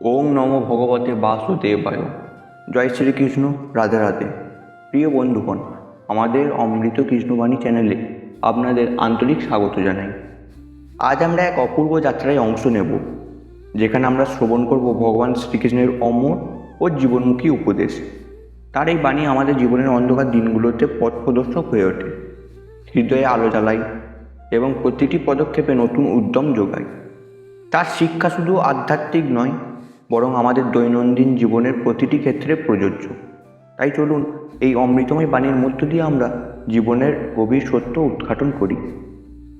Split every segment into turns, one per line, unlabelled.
ওম নম ভগবতে বাসুদেবায়। জয় শ্রীকৃষ্ণ, রাধে রাধে। প্রিয় বন্ধুগণ, আমাদের অমৃত কৃষ্ণবাণী চ্যানেলে আপনাদের আন্তরিক স্বাগত জানাই। আজ আমরা এক অপূর্ব যাত্রায় অংশ নেব, যেখানে আমরা শ্রবণ করব ভগবান শ্রীকৃষ্ণের অমর ও জীবনমুখী উপদেশ। তার এই বাণী আমাদের জীবনের অন্ধকার দিনগুলোতে পথ প্রদর্শক হয়ে ওঠে। হৃদয়ে আলো জ্বালায় এবং প্রতিটি পদক্ষেপে নতুন উদ্যম যোগায়। তার শিক্ষা শুধু আধ্যাত্মিক নয় বরং আমাদের দৈনন্দিন জীবনের প্রতিটি ক্ষেত্রে প্রযোজ্য। তাই চলুন, এই অমৃতময় বাণীর মধ্য দিয়ে আমরা জীবনের গভীর সত্য উদ্ঘাটন করি।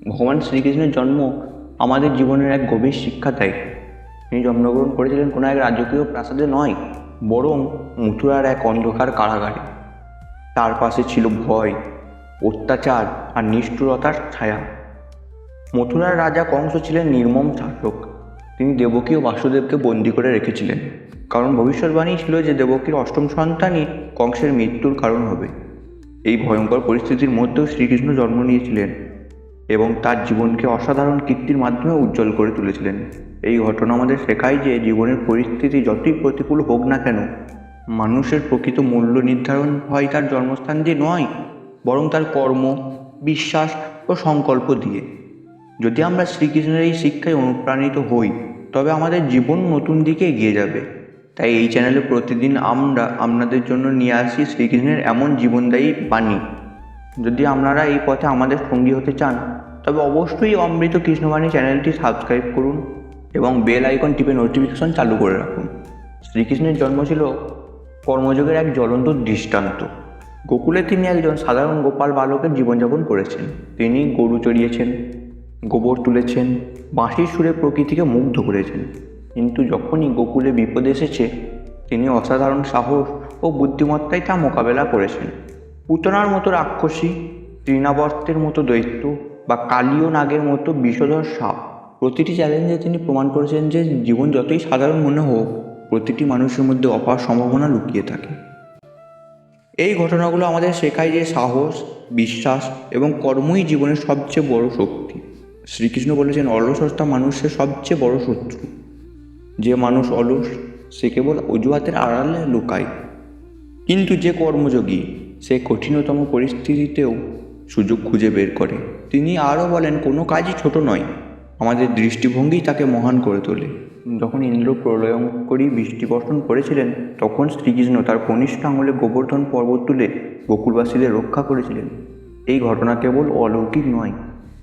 ভগবান শ্রীকৃষ্ণের জন্ম আমাদের জীবনের এক গভীর শিক্ষা দেয়। তিনি জন্মগ্রহণ করেছিলেন কোনো এক রাজকীয় প্রাসাদে নয়, বরং মথুরার এক অন্ধকার কারাগারে। তার পাশে ছিল ভয়, অত্যাচার আর নিষ্ঠুরতার ছায়া। মথুরার রাজা কংস ছিলেন নির্মম শাসক। তিনি দেবকী ও বাসুদেবকে বন্দি করে রেখেছিলেন। কারণ ভবিষ্যৎবাণী ছিল যে দেবকীর অষ্টম সন্তানই কংসের মৃত্যুর কারণ হবে। এই ভয়ঙ্কর পরিস্থিতির মধ্যেও শ্রীকৃষ্ণ জন্ম নিয়েছিলেন এবং তার জীবনকে অসাধারণ কীর্তির মাধ্যমে উজ্জ্বল করে তুলেছিলেন। এই ঘটনা আমাদের শেখায় যে জীবনের পরিস্থিতি যতই প্রতিকূল হোক না কেন, মানুষের প্রকৃত মূল্য নির্ধারণ হয় তার জন্মস্থান দিয়ে নয়, বরং তার কর্ম, বিশ্বাস ও সংকল্প দিয়ে। যদি আমরা শ্রীকৃষ্ণের এই শিক্ষায় অনুপ্রাণিত হই, তবে আমাদের জীবন নতুন দিকে এগিয়ে যাবে। তাই এই চ্যানেলে প্রতিদিন আমরা আপনাদের জন্য নিয়ে আসি শ্রীকৃষ্ণের এমন জীবনদায়ী বাণী। যদি আপনারা এই পথে আমাদের সঙ্গী হতে চান, তবে অবশ্যই অমৃত কৃষ্ণবাণী চ্যানেলটি সাবস্ক্রাইব করুন এবং বেল আইকন টিপে নোটিফিকেশন চালু করে রাখুন। শ্রীকৃষ্ণের জন্ম ছিল কর্মযোগের এক জ্বলন্ত দৃষ্টান্ত। গোকুলে তিনি একজন সাধারণ গোপাল বালকের জীবনযাপন করেছেন। তিনি গরু চড়িয়েছেন গোবর তুলেছেন, বাঁশির সুরে প্রকৃতিকে মুগ্ধ করেছেন। কিন্তু যখনই গোকুলে বিপদ এসেছে, তিনি অসাধারণ সাহস ও বুদ্ধিমত্তায় তা মোকাবেলা করেছেন। পুতনার মতো রাক্ষসী, তৃণাবর্তের মতো দৈত্য বা কালীয় নাগের মতো বিষধর সাপ, প্রতিটি চ্যালেঞ্জে তিনি প্রমাণ করেছেন যে জীবন যতই সাধারণ মনে হোক, প্রতিটি মানুষের মধ্যে অপার সম্ভাবনা লুকিয়ে থাকে। এই ঘটনাগুলো আমাদের শেখায় যে সাহস, বিশ্বাস এবং কর্মই জীবনের সবচেয়ে বড় শক্তি। শ্রীকৃষ্ণ বলেছেন, অলসতা মানুষের সবচেয়ে বড় শত্রু। যে মানুষ অলস, সে কেবল অজুহাতের আড়ালে লুকায়। কিন্তু যে কর্মযোগী, সে কঠিনতম পরিস্থিতিতেও সুযোগ খুঁজে বের করে। তিনি আরও বলেন, কোনো কাজই ছোট নয়। আমাদের দৃষ্টিভঙ্গি তাকে মহান করে তোলে। যখন ইন্দ্র প্রলয়ঙ্করী বৃষ্টি বর্ষণ করেছিলেন, তখন শ্রীকৃষ্ণ তার কনিষ্ঠ আঙুলে গোবর্ধন পর্বত তুলে গোকুলবাসীদের রক্ষা করেছিলেন। এই ঘটনা কেবল অলৌকিক নয়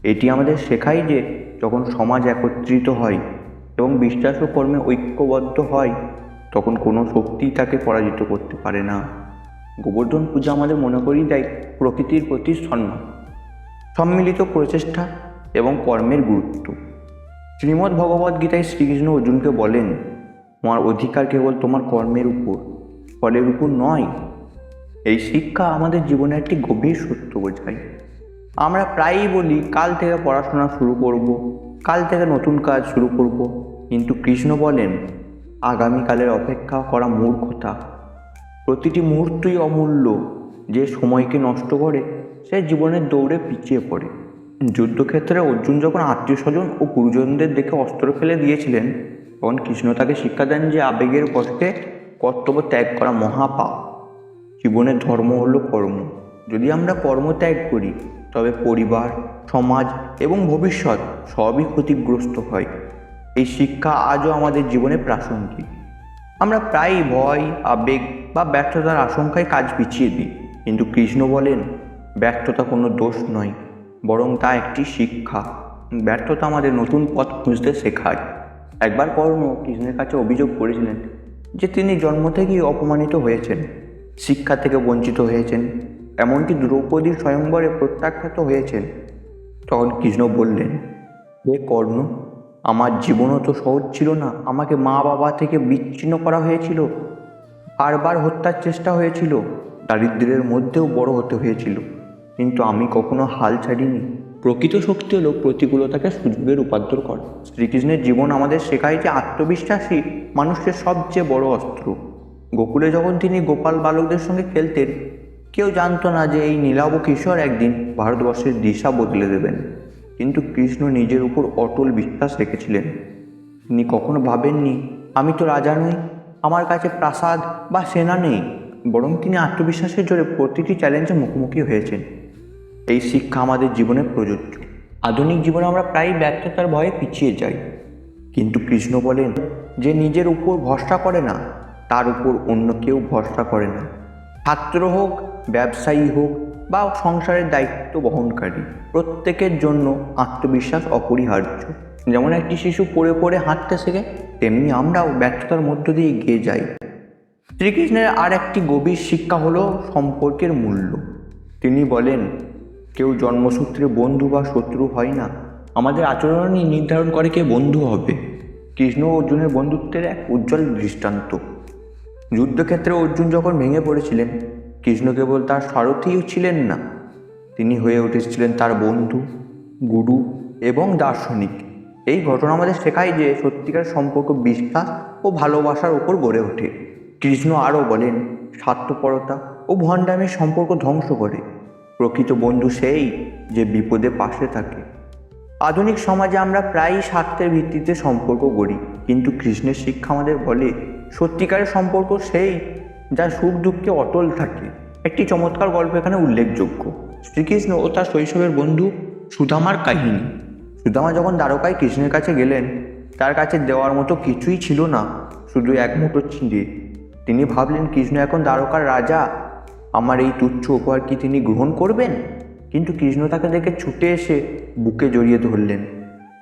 এটি আমাদের শেখায় যে যখন সমাজ একত্রিত হয় এবং বিশ্বাস ও কর্মে ঐক্যবদ্ধ হয়, তখন কোনো শক্তি তাকে পরাজিত করতে পারে না। গোবর্ধন পূজা আমাদের মনে করিয়ে দেয় প্রকৃতির প্রতি সম্মান, সম্মিলিত প্রচেষ্টা এবং কর্মের গুরুত্ব। শ্রীমদ্ ভগবদ্ গীতায় শ্রীকৃষ্ণ অর্জুনকে বলেন, তোমার অধিকার কেবল তোমার কর্মের উপর, ফলের উপর নয়। এই শিক্ষা আমাদের জীবনে একটি গভীর সত্য বোঝায়। আমরা প্রায়ই বলি, কাল থেকে পড়াশোনা শুরু করব, কাল থেকে নতুন কাজ শুরু করব। কিন্তু কৃষ্ণ বলেন, আগামীকালের অপেক্ষা করা মূর্খতা। প্রতিটি মুহূর্তই অমূল্য, যে সময়কে নষ্ট করে, সে জীবনের দৌড়ে পিছিয়ে পড়ে। যুদ্ধক্ষেত্রে অর্জুন যখন আত্মীয় স্বজন ও গুরুজনদের দেখে অস্ত্র ফেলে দিয়েছিলেন, তখন কৃষ্ণ তাকে শিক্ষা দেন যে আবেগের কষ্টে কর্তব্য ত্যাগ করা মহাপাপ। জীবনের ধর্ম হলো কর্ম। যদি আমরা কর্ম ত্যাগ করি তবে পরিবার, সমাজ এবং ভবিষ্যৎ সবই ক্ষতিগ্রস্ত হয়। এই শিক্ষা আজও আমাদের জীবনে প্রাসঙ্গিক। আমরা প্রায়ই ভয়, আবেগ বা ব্যর্থতার আশঙ্কায় কাজ পিছিয়ে দিই। কিন্তু কৃষ্ণ বলেন, ব্যর্থতা কোনো দোষ নয়, বরং তা একটি শিক্ষা। ব্যর্থতা আমাদের নতুন পথ খুঁজতে শেখায়। একবার কর্ণ কৃষ্ণের কাছে অভিযোগ করেছিলেন যে তিনি জন্ম থেকেই অপমানিত হয়েছেন, শিক্ষা থেকে বঞ্চিত হয়েছেন। এমনকি দ্রৌপদীর স্বয়ংবরে প্রত্যাখ্যাত হয়েছেন। তখন কৃষ্ণ বললেন, হে কর্ণ, আমার জীবনও তো সহজ ছিল না। আমাকে মা বাবা থেকে বিচ্ছিন্ন করা হয়েছিল, বারবার হত্যার চেষ্টা হয়েছিল, দারিদ্র্যের মধ্যেও বড় হতে হয়েছিল। কিন্তু আমি কখনো হাল ছাড়িনি। প্রকৃত শক্তি হলো প্রতিকূলতাকে সুযোগে রূপান্তর করা। শ্রীকৃষ্ণের জীবন আমাদের শেখায় যে আত্মবিশ্বাসী মানুষের সবচেয়ে বড় অস্ত্র। গোকুলে যখন তিনি গোপাল বালকদের সঙ্গে খেলতেন কেউ জানতো না যে এই নীলাভ কিশোর একদিন ভারতবর্ষের দিশা বদলে দেবেন। কিন্তু কৃষ্ণ নিজের উপর অটল বিশ্বাস রেখেছিলেন। তিনি কখনো ভাবেননি, আমি তো রাজা নই, আমার কাছে প্রাসাদ বা সেনা নেই। বরং তিনি আত্মবিশ্বাসের জোরে প্রতিটি চ্যালেঞ্জে মুখোমুখি হয়েছেন। এই শিক্ষা আমাদের জীবনে প্রযোজ্য। আধুনিক জীবনে আমরা প্রায় ব্যর্থতার ভয়ে পিছিয়ে যাই। কিন্তু কৃষ্ণ বলেন, যে নিজের উপর ভরসা করে না, তার উপর অন্য কেউ ভরসা করে না। ছাত্র হোক ব্যবসায়ী হোক বা সংসারের দায়িত্ব বহনকারী, প্রত্যেকের জন্য আত্মবিশ্বাস অপরিহার্য। যেমন একটি শিশু পড়ে পড়ে হাঁটতে শেখে, তেমনি আমরাও ব্যর্থতার মধ্য দিয়ে এগিয়ে যাই। শ্রীকৃষ্ণের আর একটি গভীর শিক্ষা হলো সম্পর্কের মূল্য। তিনি বলেন, কেউ জন্মসূত্রে বন্ধু বা শত্রু হয় না। আমাদের আচরণই নির্ধারণ করে কে বন্ধু হবে। কৃষ্ণ অর্জুনের বন্ধুত্বের এক উজ্জ্বল দৃষ্টান্ত। যুদ্ধক্ষেত্রে অর্জুন যখন ভেঙে পড়েছিলেন কৃষ্ণ কেবল তার সারথিও ছিলেন না। তিনি হয়ে উঠেছিলেন তার বন্ধু, গুরু এবং দার্শনিক। এই ঘটনা আমাদের শেখায় যে সত্যিকার সম্পর্ক, বিশ্বাস ও ভালোবাসার উপর গড়ে ওঠে। কৃষ্ণ আরও বলেন, স্বার্থপরতা ও ভণ্ডামের সম্পর্ক ধ্বংস করে। প্রকৃত বন্ধু সেই যে বিপদে পাশে থাকে। আধুনিক সমাজে আমরা প্রায়ই স্বার্থের ভিত্তিতে সম্পর্ক গড়ি, কিন্তু কৃষ্ণের শিক্ষা আমাদের বলে, সত্যিকারের সম্পর্ক সেই যা সুখ দুঃখে অটল থাকে। একটি চমৎকার গল্প এখানে উল্লেখযোগ্য। শ্রীকৃষ্ণ ও তার শৈশবের বন্ধু সুদামার কাহিনী। সুদামা যখন দ্বারকায় কৃষ্ণের কাছে গেলেন, তার কাছে দেওয়ার মতো কিছুই ছিল না, শুধু এক মুঠো ছিঁড়ে তিনি ভাবলেন, কৃষ্ণ এখন দ্বারকার রাজা। আমার এই তুচ্ছ উপহার কি তিনি গ্রহণ করবেন? কিন্তু কৃষ্ণ তাকে দেখে ছুটে এসে বুকে জড়িয়ে ধরলেন।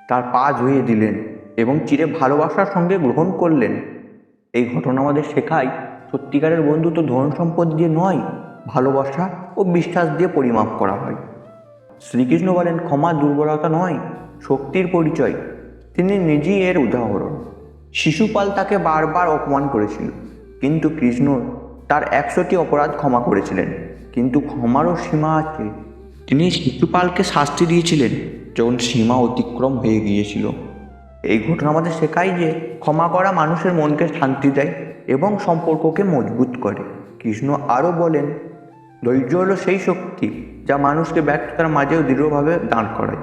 তার পা ধুয়ে দিলেন এবং চিরে ভালোবাসার সঙ্গে গ্রহণ করলেন। এই ঘটনা আমাদের শেখায় সত্যিকারের বন্ধু তো ধন সম্পদ দিয়ে নয়, ভালোবাসা ও বিশ্বাস দিয়ে পরিমাপ করা হয়। শ্রীকৃষ্ণ বলেন, ক্ষমা দুর্বলতা নয়, শক্তির পরিচয়। তিনি নিজেই এর উদাহরণ। শিশুপাল তাকে বারবার অপমান করেছিল, কিন্তু কৃষ্ণ তার একশোটি অপরাধ ক্ষমা করেছিলেন, কিন্তু ক্ষমারও সীমা আছে। তিনি শিশুপালকে শাস্তি দিয়েছিলেন, যখন সীমা অতিক্রম হয়ে গিয়েছিল। এই ঘটনা আমাদের শেখায় যে ক্ষমা করা মানুষের মনকে শান্তি দেয় এবং সম্পর্ককে মজবুত করে। কৃষ্ণ আরও বলেন, ধৈর্য হলো সেই শক্তি যা মানুষকে ব্যর্থতার মাঝেও দৃঢ়ভাবে দাঁড় করায়।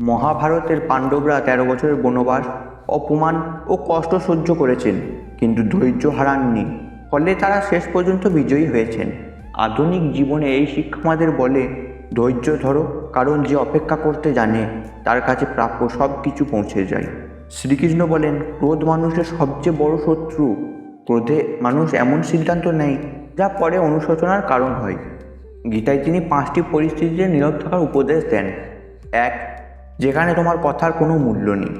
মহাভারতের পাণ্ডবরা তেরো বছরের বনবাস, অপমান ও কষ্ট সহ্য করেছেন, কিন্তু ধৈর্য হারাননি। ফলে তারা শেষ পর্যন্ত বিজয়ী হয়েছেন। আধুনিক জীবনে এই শিক্ষা আমাদের বলে, ধৈর্য ধরো কারণ যে অপেক্ষা করতে জানে, তার কাছে প্রাপ্য সব কিছু পৌঁছে যায়। শ্রীকৃষ্ণ বলেন, ক্রোধ মানুষের সবচেয়ে বড় শত্রু। ক্রোধে মানুষ এমন সিদ্ধান্ত নেয়, যা পরে অনুশোচনার কারণ হয়। গীতায় তিনি পাঁচটি পরিস্থিতিতে নীরব থাকার উপদেশ দেন। এক, যেখানে তোমার কথার কোনো মূল্য নেই।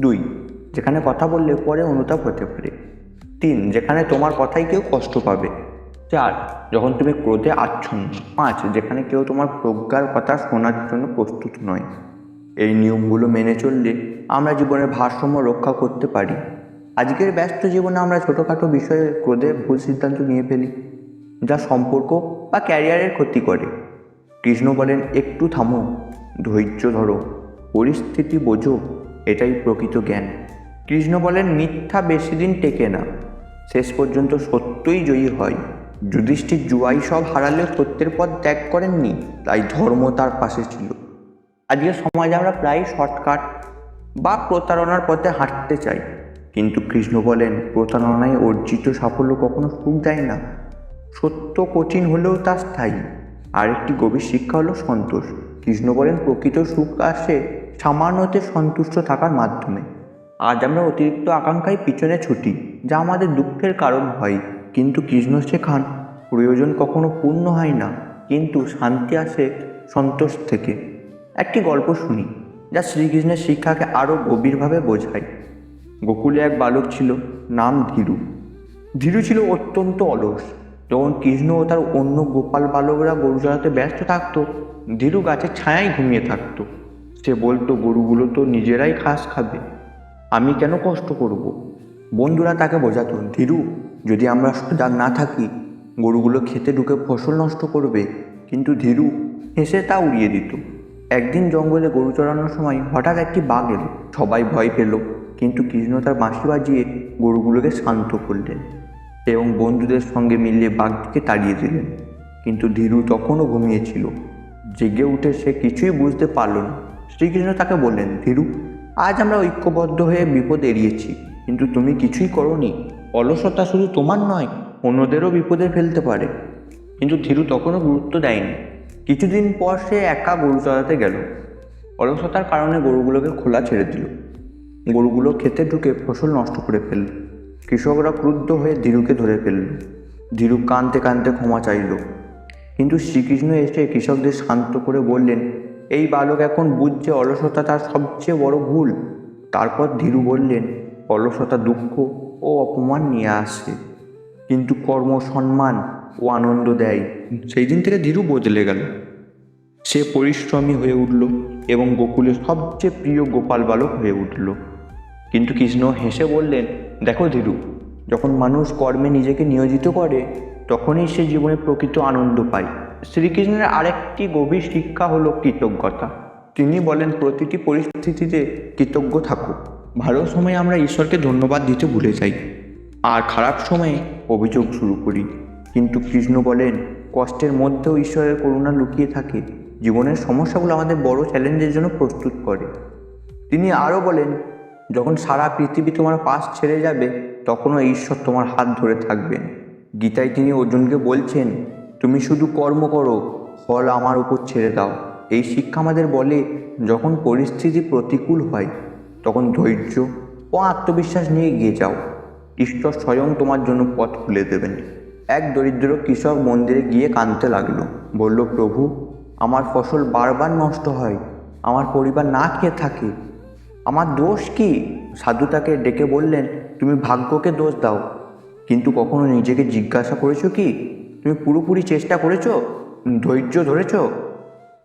দুই, যেখানে কথা বললে পরে অনুতাপ হতে পারে। তিন, যেখানে তোমার কথাই কেউ কষ্ট পাবে। চার, যখন তুমি ক্রোধে আচ্ছন্ন। পাঁচ, যেখানে কেউ তোমার প্রজ্ঞার কথা শোনার জন্য প্রস্তুত নয়। এই নিয়মগুলো মেনে চললে আমরা জীবনের ভারসাম্য রক্ষা করতে পারি। আজকের ব্যস্ত জীবনে আমরা ছোটোখাটো বিষয়ে ক্রোধে ভুল সিদ্ধান্ত নিয়ে ফেলি, যা সম্পর্ক বা ক্যারিয়ারের ক্ষতি করে। কৃষ্ণ বলেন, একটু থামো, ধৈর্য ধরো, পরিস্থিতি বোঝো, এটাই প্রকৃত জ্ঞান। কৃষ্ণ বলেন, মিথ্যা বেশি দিন টেকে না, শেষ পর্যন্ত সত্যই জয়ী হয়। যুধিষ্ঠির জুয়াই সব হারালেও সত্যের পথ ত্যাগ করেননি, তাই ধর্ম তার পাশে ছিল। আজকের সমাজে আমরা প্রায় শর্টকাট বা প্রতারণার পথে হাঁটতে চাই। কিন্তু কৃষ্ণ বলেন, প্রতারণায় অর্জিত সাফল্য কখনো সুখ দেয় না। সত্য কঠিন হলেও তা স্থায়ী। আরেকটি গভীর শিক্ষা হলো সন্তোষ। কৃষ্ণ বলেন, প্রকৃত সুখ আসে সামান্যতে সন্তুষ্ট থাকার মাধ্যমে। আজ আমরা অতিরিক্ত আকাঙ্ক্ষায় পিছনে ছুটি, যা আমাদের দুঃখের কারণ হয়। কিন্তু কৃষ্ণ শেখান প্রয়োজন কখনো পূর্ণ হয় না, কিন্তু শান্তি আসে সন্তোষ থেকে। একটি গল্প শুনি, যা শ্রীকৃষ্ণের শিক্ষাকে আরও গভীরভাবে বোঝায়। গোকুলে এক বালক ছিল, নাম ধীরু। ধীরু ছিল অত্যন্ত অলস। যখন কৃষ্ণ ও তার অন্য গোপাল বালকরা গরু চড়াতে ব্যস্ত থাকতো, ধীরু গাছের ছায়ায় ঘুমিয়ে থাকতো। সে বলতো, গরুগুলো তো নিজেরাই ঘাস খাবে। আমি কেন কষ্ট করব। বন্ধুরা তাকে বোঝাতো, ধীরু যদি আমরা সজাগ না থাকি, গরুগুলো খেতে ঢুকে ফসল নষ্ট করবে। কিন্তু ধীরু হেসে তা উড়িয়ে দিত। একদিন জঙ্গলে গরু চড়ানোর সময় হঠাৎ একটি বাঘ এলো। সবাই ভয় পেল, কিন্তু কৃষ্ণ তার বাঁশি বাজিয়ে গরুগুলোকে শান্ত করলেন এবং বন্ধুদের সঙ্গে মিলিয়ে বাঘটিকে তাড়িয়ে দিলেন। কিন্তু ধীরু তখনও ঘুমিয়েছিল। জেগে উঠে সে কিছুই বুঝতে পারল না। শ্রীকৃষ্ণ তাকে বললেন, ধীরু, আজ আমরা ঐক্যবদ্ধ হয়ে বিপদ এড়িয়েছি, কিন্তু তুমি কিছুই করনি। অলসতা শুধু তোমার নয়, অন্যদেরও বিপদে ফেলতে পারে। কিন্তু ধীরু তখনও গুরুত্ব দেয়নি। কিছুদিন পর সে একা গরু চড়াতে গেল। অলসতার কারণে গরুগুলোকে খোলা ছেড়ে দিল। গরুগুলো খেতে ঢুকে ফসল নষ্ট করে ফেলল। কৃষকরা ক্রুদ্ধ হয়ে ধীরুকে ধরে ফেলল। ধীরু কাঁদতে কাঁদতে ক্ষমা চাইল। কিন্তু শ্রীকৃষ্ণ এসে কৃষকদের শান্ত করে বললেন, এই বালক এখন বুঝছে অলসতা তার সবচেয়ে বড় ভুল। তারপর ধীরু বললেন, অলসতা দুঃখ ও অপমান নিয়ে আসে। কিন্তু কর্ম সম্মান ও আনন্দ দেয়। সেই দিন থেকে ধীরু বদলে গেল। সে পরিশ্রমী হয়ে উঠল এবং গোকুলের সবচেয়ে প্রিয় গোপাল বালক হয়ে উঠল। কিন্তু কৃষ্ণ হেসে বললেন, দেখো ধীরু, যখন মানুষ কর্মে নিজেকে নিয়োজিত করে, তখনই সে জীবনে প্রকৃত আনন্দ পায়। শ্রীকৃষ্ণের আরেকটি গভীর শিক্ষা হলো কৃতজ্ঞতা। তিনি বলেন, প্রতিটি পরিস্থিতিতে কৃতজ্ঞ থাকো। ভালো সময়ে আমরা ঈশ্বরকে ধন্যবাদ দিতে ভুলে যাই। আর খারাপ সময়ে অভিযোগ শুরু করি। কিন্তু কৃষ্ণ বলেন, কষ্টের মধ্যেও ঈশ্বরের করুণা লুকিয়ে থাকে। জীবনের সমস্যাগুলো আমাদের বড় চ্যালেঞ্জের জন্য প্রস্তুত করে। তিনি আরও বলেন, যখন সারা পৃথিবী তোমার পাশ ছেড়ে যাবে, তখনও ঈশ্বর তোমার হাত ধরে থাকবেন। গীতায় তিনি অর্জুনকে বলছেন, তুমি শুধু কর্ম করো, ফল আমার উপর ছেড়ে দাও। এই শিক্ষা আমাদের বলে, যখন পরিস্থিতি প্রতিকূল হয় তখন ধৈর্য ও আত্মবিশ্বাস নিয়ে এগিয়ে যাও। ঈশ্বর স্বয়ং তোমার জন্য পথ খুলে দেবেন। এক দরিদ্র কৃষক মন্দিরে গিয়ে কাঁদতে লাগল। বলল, প্রভু, আমার ফসল বারবার নষ্ট হয়। আমার পরিবার না খেয়ে থাকে। আমার দোষ কি? সাধু তাকে ডেকে বললেন, তুমি ভাগ্যকে দোষ দাও। কিন্তু কখনো নিজেকে জিজ্ঞাসা করেছ কি? তুমি পুরোপুরি চেষ্টা করেছ? ধৈর্য ধরেছো?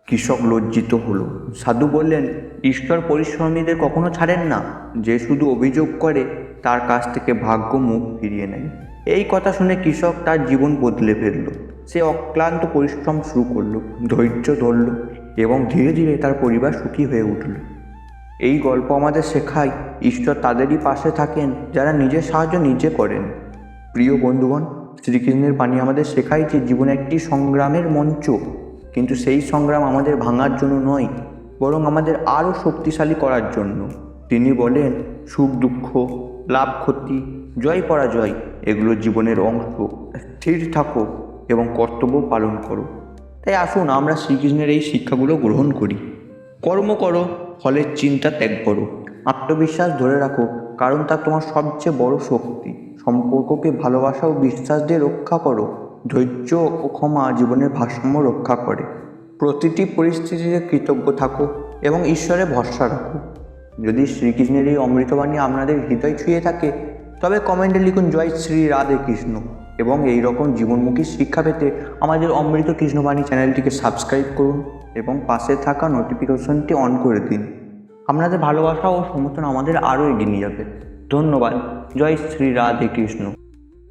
কৃষক লজ্জিত হলো। সাধু বললেন, ঈশ্বর পরিশ্রমীদের কখনো ছাড়েন না। যে শুধু অভিযোগ করে, তার কাছ থেকে ভাগ্য মুখ ফিরিয়ে নেয়। এই কথা শুনে কৃষক তার জীবন বদলে ফেলল। সে অক্লান্ত পরিশ্রম শুরু করল, ধৈর্য ধরল এবং ধীরে ধীরে তার পরিবার সুখী হয়ে উঠল। এই গল্প আমাদের শেখায়, ঈশ্বর তাদেরই পাশে থাকেন, যারা নিজের সাহায্য নিজে করেন। প্রিয় বন্ধুগণ, শ্রীকৃষ্ণের বাণী আমাদের শেখায় যে জীবন একটি সংগ্রামের মঞ্চ কিন্তু সেই সংগ্রাম আমাদের ভাঙার জন্য নয়, বরং আমাদের আরও শক্তিশালী করার জন্য। তিনি বলেন, সুখ, দুঃখ, লাভ, ক্ষতি, জয়, পরাজয়, এগুলো জীবনের অংশ। স্থির থাকো এবং কর্তব্য পালন করো। তাই আসুন আমরা শ্রীকৃষ্ণের এই শিক্ষাগুলো গ্রহণ করি। কর্ম করো, ফলের চিন্তা ত্যাগ করো। আত্মবিশ্বাস ধরে রাখো, কারণ তা তোমার সবচেয়ে বড় শক্তি। সম্পর্ককে ভালোবাসা ও বিশ্বাস দিয়ে রক্ষা করো। ধৈর্য ও ক্ষমা জীবনের ভারসাম্য রক্ষা করে। প্রতিটি পরিস্থিতিতে কৃতজ্ঞ থাকো এবং ঈশ্বরে ভরসা রাখো। যদি শ্রীকৃষ্ণের এই অমৃতবাণী আপনাদের হৃদয় ছুঁয়ে থাকে, তবে কমেন্টে লিখুন, জয় শ্রী রাধে কৃষ্ণ। এবং এই রকম জীবনমুখী শিক্ষা পেতে আমাদের অমৃত কৃষ্ণবাণী চ্যানেলটিকে সাবস্ক্রাইব করুন এবং পাশে থাকা নোটিফিকেশনটি অন করে দিন। আপনাদের ভালোবাসা ও সমর্থন আমাদের আরও এগিয়ে নিয়ে যাবে। ধন্যবাদ। জয় শ্রী রাধে কৃষ্ণ।